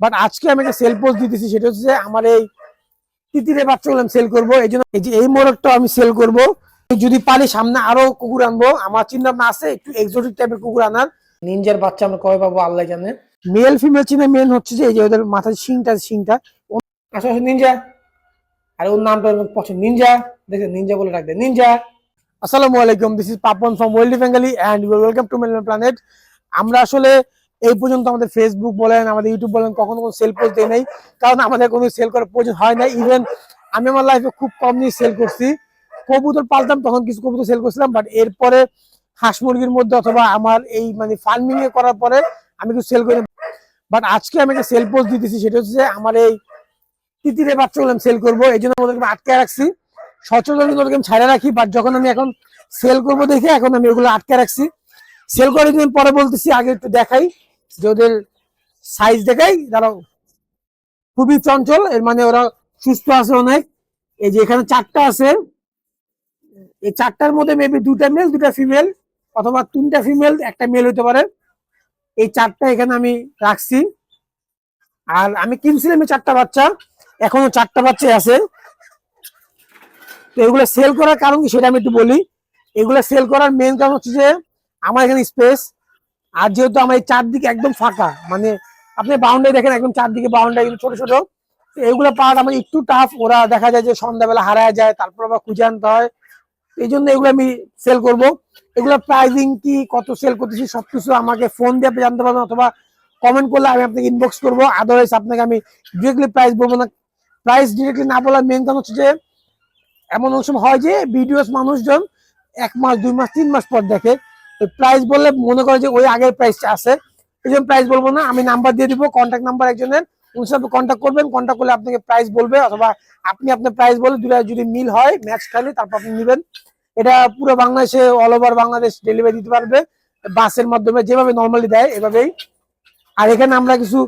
But আজকে আমি একটা সেল পোস্ট দিতেছি সেটা হচ্ছে আমার এই তিতিরে বাচ্চাগুলো আমি সেল করব। এই জন্য এই যে এই মোরগটা আমি সেল করব। যদি পারি সামনে আরও কুকুর আনব। আমার চিন্তা ভাবনা আছে একটু এক্সোটিক টাইপের কুকুর আনার। নিনজার বাচ্চা আমরা কবে পাবো আল্লাহ জানে। মেল ফিমেল চিনে মেন হচ্ছে যে এই যে ওদের মাথায় শিংটা শিংটা। আসলে নিনজা আর ওর নামটা পছন্দ। নিনজা দেখেন নিনজা বলে রাখবে নিনজা আসসালামু আলাইকুম this is Papon from world Bengali and welcome to male planet আমরা আসলে এই পর্যন্ত আমাদের ফেসবুক বলেন, আমাদের ইউটিউব বলেন, কখনো কোনো সেল পোস্ট দেয় নাই। কারণ আমাদের কোনো সেল করার প্রয়োজন হয় না ইভেন আমি আমার লাইফে খুব কম নিয়ে সেল করছি। কবুতর পালতাম, তখন কিছু কবুতর সেল করছিলাম বাট এরপরে হাঁস মুরগির মধ্যে অথবা আমার এই মানে ফার্মিং এ করার পরে আমি কিছু সেল করি বাট আজকে আমি একটা সেল পোস্ট দিতেছি, সেটা হচ্ছে যে আমার এই তিতিরে বাচ্চাগুলো আমি সেল করব। এই জন্য ওদেরকে আটকে রাখছি। ওদেরকে আমি ছাড়া রাখি বাট যখন আমি এখন সেল করব দেখে এখন আমি ওগুলো আটকে রাখছি। সেল করে দিন পরে বলতেছি, আগে একটু দেখাই। ওদের সাইজ দেখাই দাঁড়াও খুবই চঞ্চল। এর মানে ওরা সুস্থ আছে অনেক। এই যে এখানে চারটা আছে। এই চারটার মধ্যে মেবি দুটা মেল দুটা ফিমেল অথবা তিনটা ফিমেল একটা মেল হতে পারে। এই চারটা এখানে আমি রাখছি। আর আমি কিনছিলাম এই চারটা বাচ্চা। এখনও চারটা বাচ্চা আছে। তো এগুলো সেল করার কারণ কি সেটা আমি একটু বলি। এগুলো সেল করার মেন কারণ হচ্ছে যে, আমার এখানে স্পেস আর যেহেতু আমার এই চারদিকে একদম ফাঁকা মানে আপনি বাউন্ডারি দেখেন, একদম চারদিকে বাউন্ডারি ছোট ছোট এগুলো পাওয়াটা আমার একটু টাফ ওরা দেখা যায় যে সন্ধ্যাবেলা হারায় যায়, তারপর আবার খুঁজে আনতে হয়। এই জন্য এগুলো আমি সেল করব। এগুলো প্রাইজিং কি, কত সেল করতেছি, সবকিছু আমাকে ফোন দিয়ে আপনি জানতে পারবেন অথবা কমেন্ট করলে আমি আপনাকে ইনবক্স করব। আদারওয়াইজ আপনাকে আমি ডিরেক্টলি প্রাইস বলব না। প্রাইস ডিরেক্টলি না বলার মেন কারণ হচ্ছে যে, এমন সময় হয় যে ভিডিওস মানুষজন এক মাস, দুই মাস, তিন মাস পর দেখে। প্রাইস বললে মনে করে যে ওই আগের প্রাইসটা আছে। এই জন্য প্রাইস বলব না, আমি নাম্বার দিয়ে দিব কন্ট্যাক্ট নাম্বার একজনের। উনি সাথে কন্ট্যাক্ট করবেন কন্ট্যাক্ট করলে আপনাকে প্রাইস বলবে, অথবা আপনি আপনার প্রাইস বলে দুটা যদি মিল হয় ম্যাচ খালি তারপর আপনি নেবেন। এটা পুরো বাংলাদেশে অল ওভার বাংলাদেশ ডেলিভারি দিতে পারবে। বাসের মাধ্যমে যেভাবে নর্মালি দেয়, এভাবেই। আর এখানে আমরা কিছু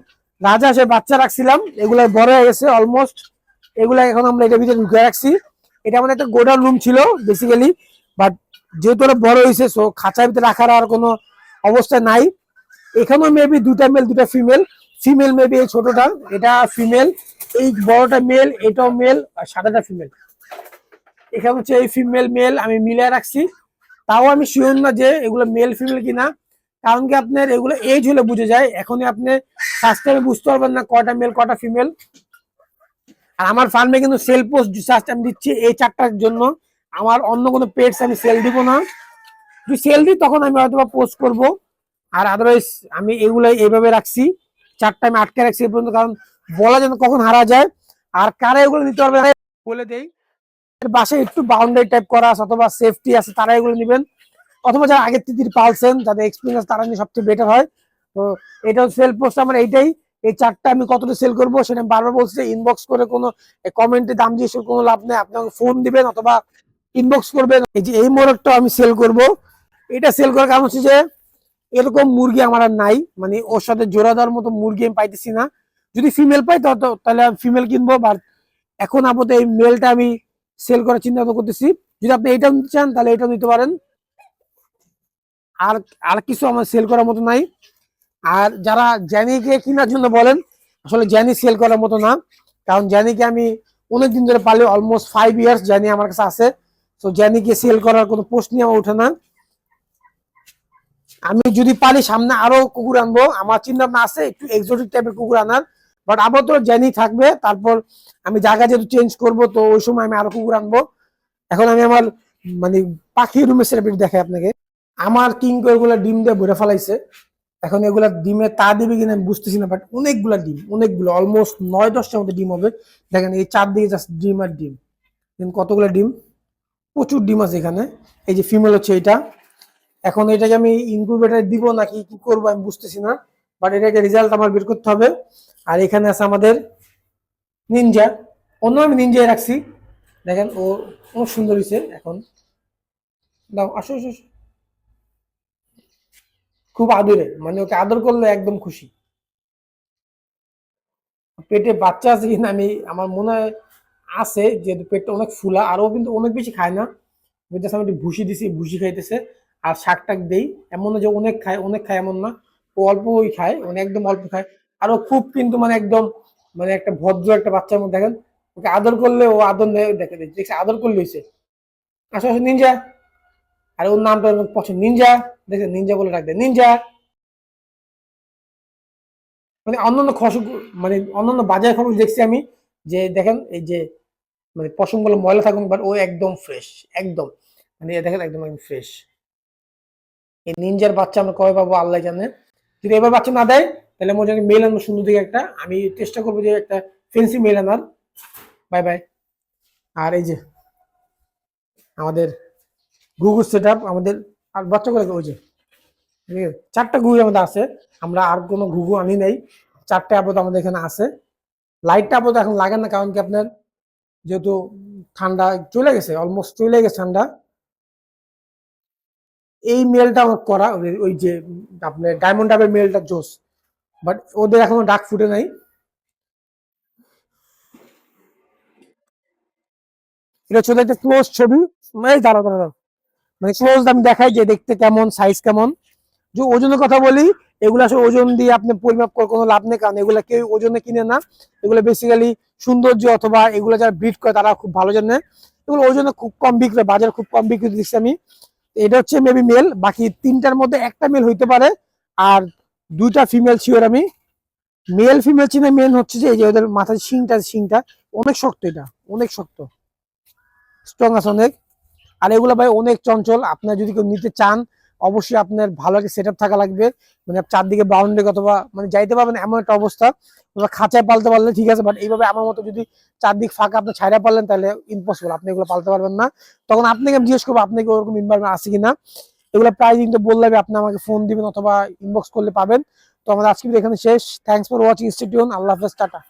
রাজা সে বাচ্চা রাখছিলাম এগুলো বড় হয়ে গেছে অলমোস্ট এগুলা এখন আমরা এটার ভিতরে ঢুকে রাখছি। এটা আমাদের একটা গোডাউন রুম ছিল বেসিক্যালি বাট যেহেতু ওরা বড় হয়েছে সো খাঁচার ভিতরে রাখার আর কোনো অবস্থা নাই। এখানেও মেবি দুটা মেল দুটা ফিমেল ফিমেল মেবি এই ছোটটা, এটা ফিমেল এই বড়টা মেল এটাও মেল আর সাদাটা ফিমেল এখানে হচ্ছে এই ফিমেল মেল আমি মিলিয়ে রাখছি। তাও আমি শিওর না যে এগুলো মেল ফিমেল কিনা। কারণ কি আপনার এগুলো এজ হলে বুঝে যায়। এখনই আপনি ফার্স্ট টাইমে বুঝতে পারবেন না কটা মেল কটা ফিমেল আর আমার ফার্মে কিন্তু সেল পোস্ট জাস্ট আমি দিচ্ছি এই চারটার জন্য। আমার অন্য কোনো পেটস আমি সেল দিব না। যদি সেল দিই, তখন আমি হয়তো পোস্ট করব। আর আদারওয়াইজ আমি এগুলো এইভাবে রাখছি। চারটা আমি আটকে রাখছি এই পর্যন্ত, কারণ বলা যেন কখন হারা যায়। আর কারা এগুলো নিতে পারবে বলে দেই। বাসায় একটু বাউন্ডারি টাইপ করা আছে, অথবা সেফটি আছে তারা এগুলো নেবেন। অথবা যারা আগের তিতির পালছেন, যাদের এক্সপিরিয়েন্স তারা নিয়ে সবচেয়ে বেটার হয়। তো এটা সেল পোস্ট আমার এইটাই। এই চারটা আমি কতটা সেল করব, সেটা বারবার বলছি ইনবক্স করে কোনো কমেন্টে দাম দিয়ে কোনো লাভ নেই। আপনি ফোন দিবেন, অথবা ইনবক্স করবেন। এই যে এই মোরগটা আমি সেল করব। এটা সেল করার কারণ হচ্ছে যে, এরকম মুরগি আমার আর নাই। মানে ওর সাথে জোড়া দেওয়ার মতো মুরগি আমি পাইতেছি না। যদি ফিমেল পাই তাহলে ফিমেল কিনবো বা এখন আপাতত এই মেলটা আমি সেল করার চিন্তা করতেছি। যদি আপনি এটা নিতে চান, তাহলে এটা নিতে পারেন। আর আর কিছু আমার সেল করার মতো নাই। আর যারা জ্যানিকে কেনার জন্য বলেন, আসলে জ্যানি সেল করার মতো না। কারণ জ্যানিকে আমি অনেকদিন ধরে পারলে অলমোস্ট ফাইভ ইয়ার্স জ্যানি আমার কাছে আছে। তো জ্যানিকে সেল করার কোনো প্রশ্ন আমার ওঠে না। আমি যদি পারি, সামনে আরও কুকুর আনব। আমার চিন্তা ভাবনা আছে, একটু এক্সোটিক টাইপের কুকুর আনার। বাট আপাতত জ্যানি থাকবে, তারপর আমি জায়গা যেহেতু চেঞ্জ করব, তো ওই সময় আমি আরও কুকুর আনব। এখন আমি আমার মানে পাখি রুমের সেটা দেখাই আপনাকে। আমার কিংগুলা ডিম দিয়ে ভরে ফেলাইছে। এখন এগুলা ডিমে তা দিবে কিনা আমি বুঝতেছি না বাট অনেকগুলা ডিম, অনেকগুলো অলমোস্ট নয় দশটার মতো ডিম হবে। দেখেন এই চারদিকে জাস্ট ডিম আর ডিম। কতগুলো ডিম। প্রচুর ডিম আছে এখানে। এই যে ফিমেল হচ্ছে এটা। এখন এটাকে আমি ইনকিউবেটার দিব নাকি কি করব আমি বুঝতেছি না বাট এটাকে রেজাল্ট আমার বের করতে হবে। আর এখানে আছে আমাদের নিনজা অন্য আমি নিনজাই রাখছি। দেখেন ও খুব সুন্দর হয়েছে এখন। দাও আসো আসো। খুব আদরে মানে ওকে আদর করলে একদম খুশি। পেটে বাচ্চা আছে কিনা আমি, আমার মনে হয় আছে, যে পেটটা অনেক ফুলা আর ও কিন্তু অনেক বেশি খায় না। জাস্ট আমি একটু ভুসি দিছি ভুসি খাইতেছে, আর শাক টাক দেই। এমন যে অনেক খায় অনেক খায় এমন না। ও অল্পই খায় মানে একদম অল্প খায়। আরও খুব কিন্তু মানে একদম মানে একটা ভদ্র একটা বাচ্চার মধ্যে, দেখেন, ওকে আদর করলে ও আদর নেয় দেখে দেখছে আদর করলে হয়েছে আসো আসো নিনজা আর ওর নামটা পছন্দ নিনজা দেখে নিনজা বলে রাখবে নিনজা মানে অন্যান্য খস মানে অন্যান্য বাজার খরচ দেখছি আমি যে দেখেন এই যে মানে পশমগুলো ময়লা থাকুন বাট ও একদম ফ্রেশ একদম। মানে দেখেন একদম ফ্রেশ এই নিনজার বাচ্চা আমরা কবে পাবো, আল্লাহ জানে। যদি এবার বাচ্চা না দেয়, তাহলে মোট আমি মেল আনব সুন্দর দিকে একটা। আমি চেষ্টা করব যে একটা ফেন্সি মেল আনার। বাই বাই আর এই যে আমাদের গুগল সেট আমাদের আর বাচ্চা করে ওই যে? চারটা ঘুঘু আমাদের আছে। আমরা আর কোনো ঘুঘু আনি নাই। চারটে আপাতত আমাদের এখানে আছে। লাইটটা আপাতত এখন লাগে না, কারণ কি আপনার যেহেতু ঠান্ডা চলে গেছে অলমোস্ট চলে গেছে ঠান্ডা। এই মেলটা আমার করা, ওই- যে আপনার ডায়মন্ড ডাবের মেলটা জোস। বাট ওদের এখনও ডাক ফুটে নাই। এটা ওদের একটা ক্লোজ ছবি। দাঁড়া দাঁড়া দাঁড়া। মানে ক্লোজ আমি দেখাই যে দেখতে কেমন সাইজ কেমন। যে ওজনের কথা বলি এগুলো আসলে ওজন দিয়ে আপনি পরিমাপ করে কোনো লাভ নেই, কারণ এগুলো কেউ ওজনে কিনে না। এগুলো বেসিক্যালি সৌন্দর্য অথবা এগুলো যারা ব্রিড করে তারা খুব ভালো জানে। এগুলো ওজনে খুব কম বিক্রি বাজারে খুব কম বিক্রি দিচ্ছি আমি। এটা হচ্ছে মেবি মেল বাকি তিনটার মধ্যে একটা মেল হইতে পারে, আর দুইটা ফিমেল ছিওর আমি। মেল ফিমেল চিনে মেন হচ্ছে যে এই যে ওদের মাথার শিংটা শিংটা, অনেক শক্ত এটা, অনেক শক্ত। স্ট্রং আছে অনেক। আর এগুলো ভাই অনেক চঞ্চল, আপনার যদি কেউ নিতে চান অবশ্যই আপনার ভালো একটা সেট থাকা লাগবে। মানে চারদিকে বাউন্ডারি অথবা মানে যাইতে পারবেন এমন একটা অবস্থা। খাঁচায় পালতে পারলে ঠিক আছে বাট এইভাবে আমার মতো যদি চারদিক ফাঁকা আপনি ছাইরা পারলেন তাহলে ইম্পসিবল আপনি এগুলো পালতে পারবেন না। তখন আপনাকে আমি জিজ্ঞেস করব, আপনাকে ওরকম ইনভারমেন্ট আছে কিনা? এগুলো প্রাইজিং তো বললে আপনি আমাকে ফোন দিবেন অথবা ইনবক্স করলে পাবেন। তো আমাদের আজকে এখানে শেষ। থ্যাংকস ফর ওয়াচিং স্টেডিয়ন আল্লাহ হাফেজ, টাটা।